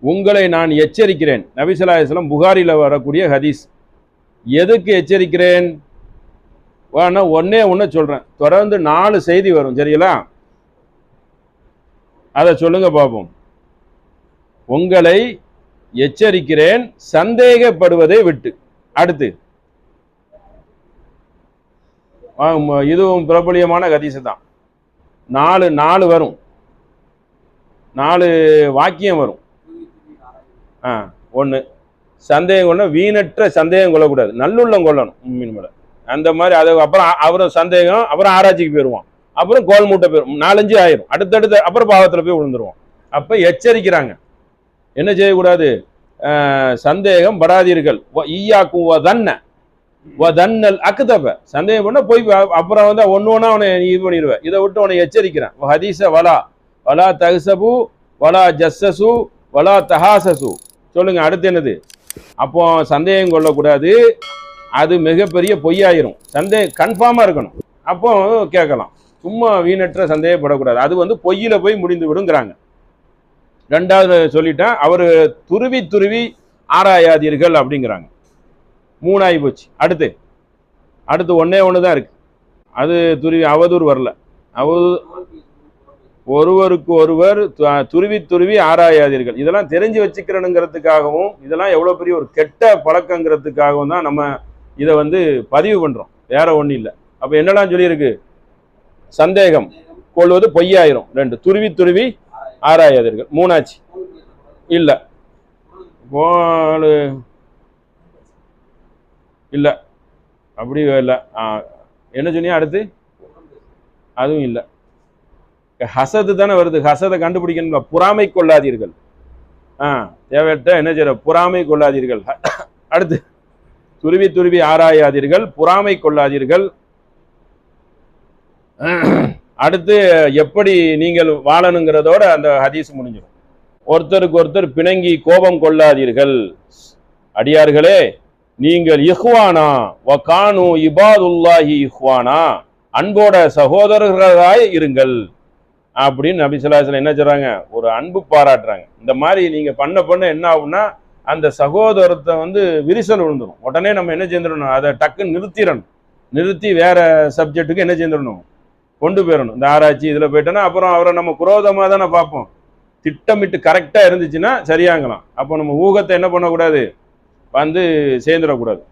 உங்களை நான் எச்சரிக்கிறேன். நபிசல்லாஸ்லம் புகாரியில் வரக்கூடிய ஹதீஸ். எதுக்கு எச்சரிக்கிறேன்? வேணா ஒன்னே ஒன்று சொல்கிறேன் தொடர்ந்து நாலு செய்தி வரும் சரிங்களா? அதை சொல்லுங்க பார்ப்போம் உங்களை எச்சரிக்கிறேன் சந்தேகப்படுவதை விட்டு. அடுத்து. இதுவும் பிரபலியமான கதீசு தான். நாலு நாலு வரும். நாலு வாக்கியம் வரும். ஆ ஒன்று சந்தேகம் கொள்ள வீணற்ற சந்தேகம் கொள்ளக்கூடாது. நல்லுள்ளம் கொள்ளணும் உண்மையின் மேலே அந்த மாதிரி அது அப்புறம் அப்புறம் சந்தேகம் அப்புறம் ஆராய்ச்சிக்கு போயிடுவோம் அப்புறம் கோல் மூட்டை போயிடும் நாலஞ்சு ஆயிரும். அடுத்தடுத்து அப்புறம் பாவத்தில் போய் விழுந்துருவோம் அப்போ எச்சரிக்கிறாங்க. என்ன செய்யக்கூடாது? சந்தேகம் படாதீர்கள். ஈயாக்கும் தன்ன. தன்னல் அக்குதப்ப சந்தேகம் பண்ண போய் அப்புறம் வந்து ஒன்று ஒன்றா அவனை இது பண்ணிடுவேன் இதை விட்டு அவனை எச்சரிக்கிறேன். ஹதீச வலா. வலா தகசபு வலா ஜஸ்ஸசு வலா தஹாசசு சொல்லுங்க அடுத்து என்னது? அப்போ சந்தேகம் கொள்ளக்கூடாது. அது மிகப்பெரிய பொய்யாயிரும். சந்தேகம் கன்ஃபார்மாக இருக்கணும். அப்போ கேட்கலாம். சும்மா வீணற்ற சந்தேகப்படக்கூடாது. அது வந்து பொய்யில போய் முடிந்து விடுங்கிறாங்க. ரெண்டாவது சொல்லிட்டேன் அவர் துருவி துருவி ஆராயாதீர்கள் அப்படிங்கிறாங்க. மூணாயி போச்சு. அடுத்து. அடுத்து ஒன்றே ஒன்று தான் இருக்கு. அது துருவி அவதூறு வரல. அவதூறு ஒருவருக்கு ஒருவர் து- துருவி துருவி ஆராயாதீர்கள். இதெல்லாம் தெரிஞ்சு வச்சுக்கிறனுங்கிறதுக்காகவும் இதெல்லாம் எவ்வளோ பெரிய ஒரு கெட்ட பழக்கங்கிறதுக்காகவும் தான் நம்ம இதை வந்து பதிவு பண்ணுறோம் வேற ஒன்றும் இல்லை. அப்போ என்னெல்லாம் சொல்லியிருக்கு? சந்தேகம் கொள்வது பொய்யாயிரும். ரெண்டு துருவி துருவி ஆராயாதீர்கள். மூணாச்சு. இல்லை. போலு இல்லை. அப்படி இல்லை. ஆ என்ன சொன்னியா அடுத்து? அதுவும் இல்லை. ஹசது தானே வருது. ஹசதை கண்டுபிடிக்கணும் பொறாமை கொள்ளாதீர்கள். ஆ தேவையற்ற என்ன செய்யற? பொறாமை கொள்ளாதீர்கள். அடுத்து துருவி துருவி ஆராயாதீர்கள். பொறாமை கொள்ளாதீர்கள். அடுத்து எப்படி நீங்கள் வாழணுங்கிறதோட அந்த ஹதீஸ் முடிஞ்சிடும். ஒருத்தருக்கு ஒருத்தர் பிணங்கி கோபம் கொள்ளாதீர்கள். அடியார்களே நீங்கள் இஹ்வானா? வகானு இபாதுல்லாஹி இஹ்வானா? அன்போட சகோதரர்களாய் இருங்கள். அப்படின்னு நபிசுல்லாஸ்ல என்ன சொல்கிறாங்க ஒரு அன்பு பாராட்டுறாங்க. இந்த மாதிரி நீங்கள் பண்ண பண்ண என்ன ஆகும்னா அந்த சகோதரத்தை வந்து விரிசல் விழுந்துடும் உடனே நம்ம என்ன செஞ்சிடணும்? அதை டக்குன்னு நிறுத்திடணும். நிறுத்தி வேற சப்ஜெக்ட்டுக்கு என்ன செஞ்சிடணும்? கொண்டு போயிடணும். இந்த ஆராய்ச்சி இதில் போயிட்டோன்னா அப்புறம் அவரை நம்ம குரோதமாக தானே பார்ப்போம். திட்டமிட்டு கரெக்டாக இருந்துச்சுன்னா சரியாங்கலாம் அப்போ நம்ம ஊகத்தை என்ன பண்ணக்கூடாது? வந்து சேர்ந்துடக்கூடாது.